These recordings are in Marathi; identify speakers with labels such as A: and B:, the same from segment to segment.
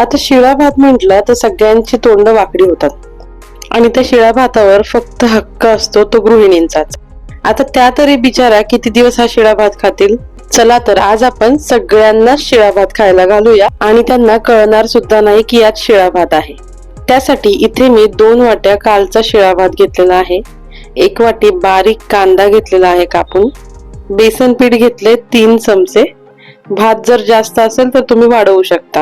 A: आता शिळा भात म्हटलं तर सगळ्यांची तोंड वाकडी होतात. आणि त्या शिळा भातावर फक्त हक्क असतो तो गृहिणींचाच आता त्या तरी बिचारा किती दिवस हा शिळा भात खातील? चला तर आज आपण सगळ्यांना शिळा भात खायला घालूया आणि त्यांना कळणार सुद्धा नाही की यात शिळा भात आहे. त्यासाठी इथे मी दोन वाट्या कालचा शिळा भात घेतलेला आहे. एक वाटी बारीक कांदा घेतलेला आहे कापून. बेसन पीठ घेतले तीन चमचे. भात जर जास्त असेल तर तुम्ही वाढवू शकता.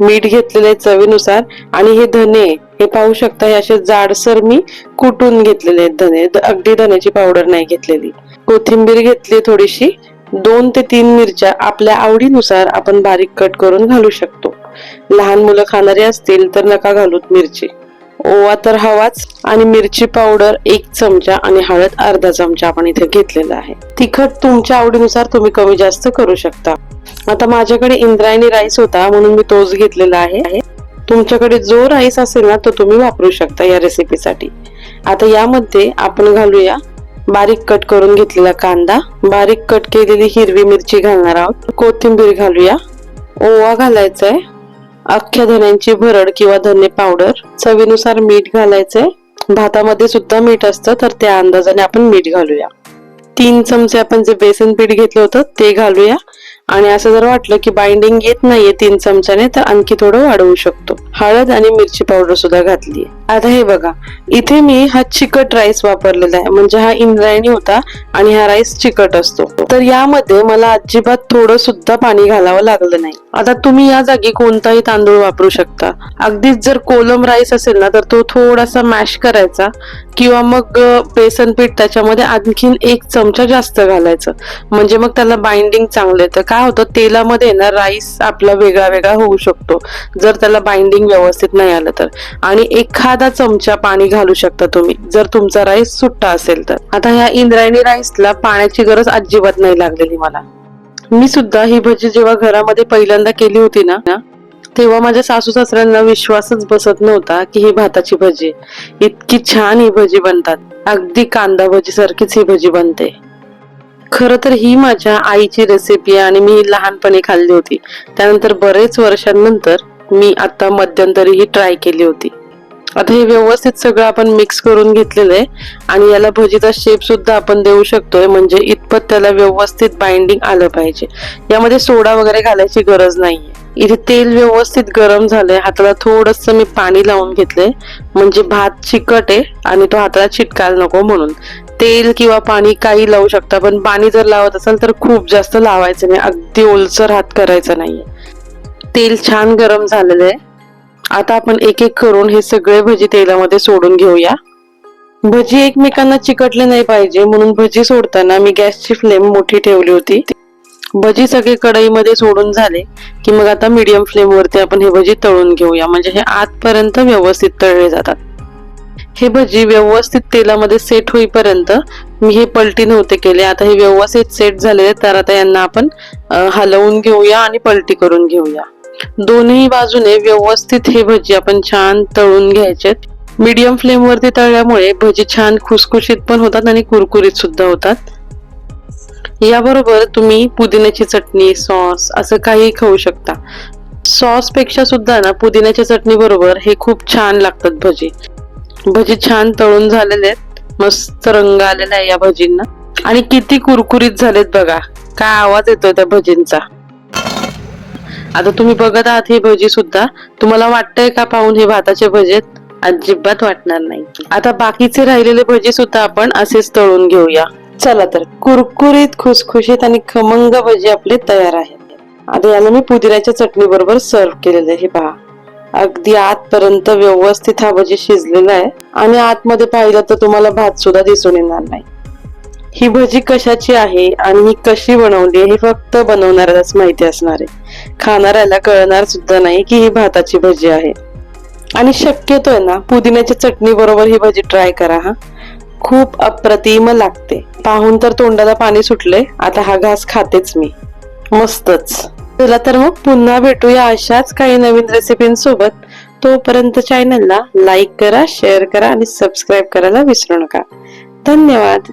A: मीठ घेतलेले चवीनुसार आणि हे धने हे पाहू शकता हे असे जाडसर मी कुटून घेतलेले आहेत धने. अगदी धन्याची पावडर नाही घेतलेली. कोथिंबीर घेतली थोडीशी. दोन ते तीन मिरच्या आपल्या आवडीनुसार आपण बारीक कट करून घालू शकतो. लहान मुलं खाणारी असतील तर नका घालूत मिरची. ओवा तर हवाच आणि मिरची पावडर एक चमचा आणि हळद अर्धा चमचा आपण इथे घेतलेला आहे. तिखट तुमच्या आवडीनुसार तुम्ही कमी जास्त करू शकता. आता माझ्याकडे इंद्रायणी राईस होता म्हणून मी तोच घेतलेला आहे. तुमच्याकडे जो राईस असेल ना तो तुम्ही वापरू शकता या रेसिपीसाठी. आता यामध्ये आपण घालूया बारीक कट करून घेतलेला कांदा. बारीक कट केलेली हिरवी मिरची घालणार आहोत. कोथिंबीर घालूया. ओवा घालायचा आहे अख्ख्या धन्यांची भरड किंवा धने पावडर. चवीनुसार मीठ घालायचंय. भातामध्ये सुद्धा मीठ असतं तर त्या अंदाजाने आपण मीठ घालूया. तीन चमचे आपण जे बेसन पीठ घेतलं होतं ते घालूया. आणि असं जर वाटलं की बाइंडिंग येत नाहीये तीन चमच्याने तर आणखी थोडं वाढवू शकतो. हळद आणि मिरची पावडर सुद्धा घातली आता हे बघा इथे मी हा चिकट राईस वापरलेला आहे. म्हणजे हा इंद्रायणी होता आणि हा राईस चिकट असतो. तर यामध्ये मला अजिबात थोडं सुद्धा पाणी घालावं लागलं नाही. आता तुम्ही या जागी कोणताही तांदूळ वापरू शकता. अगदीच जर कोलम राईस असेल ना तर तो थोडासा मॅश करायचा किंवा मग बेसन पीठ त्याच्यामध्ये आणखीन एक चमचा जास्त घालायचं. म्हणजे मग त्याला बाइंडिंग चांगलं येतं. काय होतं तेलामध्ये ना राईस आपला वेगळा वेगळा होऊ शकतो. जर त्याला बाइंडिंग व्यवस्थित नाही आलं तर. आणि एखादा चमचा पाणी घालू शकता तुम्ही जर तुमचा राईस सुट्टा असेल तर. आता ह्या इंद्रायणी राईसला पाण्याची गरज अजिबात नाही लागलेली मला. मी सुद्धा ही भजी जेव्हा घरामध्ये पहिल्यांदा केली होती ना तेव्हा माझ्या सासू सासऱ्यांना विश्वासच बसत नव्हता की ही भाताची भजी. इतकी छान ही भजी बनतात. अगदी कांदा भजी सारखीच ही भजी बनते. खरं तर ही माझ्या आईची रेसिपी आहे आणि मी लहानपणी खाल्ली होती. त्यानंतर बरेच वर्षांनंतर मी आता मध्यंतरी ही ट्राय केली होती. आता हे व्यवस्थित सगळं आपण मिक्स करून घेतलेलं आहे आणि याला भजीचा शेप सुद्धा आपण देऊ शकतोय म्हणजे इतपत त्याला व्यवस्थित बाइंडिंग आलं पाहिजे. यामध्ये सोडा वगैरे घालायची गरज नाहीये. इथे तेल व्यवस्थित गरम झालंय हाताला थोडस मी पाणी लावून घेतलंय. म्हणजे भात चिकट आहे आणि तो हाताला चिटकायला नको म्हणून. तेल किंवा पाणी काही लावू शकता पण पाणी जर लावत असाल तर खूप जास्त लावायचं नाही. अगदी ओलसर हात करायचा नाही तेल छान गरम झालेलं आहे. आता आपण एक एक करून हे सगळे भजी तेलामध्ये सोडून घेऊया. भजी एकमेकांना चिकटले नाही पाहिजे म्हणून भजी सोडताना मी गॅसची फ्लेम मोठी ठेवली होती. भजी सगळे कढईमध्ये सोडून झाले की मग आता मीडियम फ्लेमवरती आपण हे भजी तळून घेऊया. म्हणजे हे आतपर्यंत व्यवस्थित तळले जातात. हे भजी व्यवस्थित तेलामध्ये सेट होईपर्यंत मी हे पलटी नव्हते केले. आता हे व्यवस्थित सेट झालेले तर आता यांना आपण हलवून घेऊया आणि पलटी करून घेऊया. दोन्ही बाजूने व्यवस्थित हे भजी आपण छान तळून घ्यायचे मीडियम फ्लेमवरती तळल्यामुळे भजी छान खुसखुशीत पण होतात आणि कुरकुरीत सुद्धा होतात. याबरोबर तुम्ही पुदिन्याची चटणी सॉस असं काही खाऊ शकता. सॉसपेक्षा सुद्धा ना पुदिन्याच्या चटणी बरोबर हे खूप छान लागतात भजी. भजी छान तळून झालेले आहेत. मस्त रंग आलेला आहे या भजींना. आणि किती कुरकुरीत झालेत बघा. काय आवाज येतोय त्या भजींचा. आता तुम्ही बघत आहात ही भजी सुद्धा. तुम्हाला वाटतंय का पाहून हे भाताचे भजे अजिबात वाटणार नाही. आता बाकीचे राहिलेले भजी सुद्धा आपण असेच तळून घेऊया. चला तर. कुरकुरीत खुसखुशीत आणि खमंग भजी आपले तयार आहेत. आता याला मी पुदिन्याच्या चटणी बरोबर सर्व केलेले हे पहा. अगदी आतपर्यंत व्यवस्थित हा भजी शिजलेला आहे. आणि आतमध्ये पाहिलं तर तुम्हाला भात सुद्धा दिसून येणार नाही. ही भजी कशाची आहे आणि ही कशी बनवली आहे हे फक्त बनवणाऱ्यालाच माहिती असणार आहे. खाणाऱ्याला कळणार सुद्धा नाही की ही भाताची भजी आहे. आणि शक्यतो आहे ना पुदिन्याच्या चटणी बरोबर ही भजी ट्राय करा हा. खूप अप्रतिम लागते. पाहून तर तोंडाला पाणी सुटले आता हा घास खातेच मी. मस्तच. चला तर मग पुन्हा भेटूया अशाच काही नवीन रेसिपींसोबत तोपर्यंत चॅनलला लाईक करा शेअर करा आणि सबस्क्राईब करायला विसरू नका. धन्यवाद.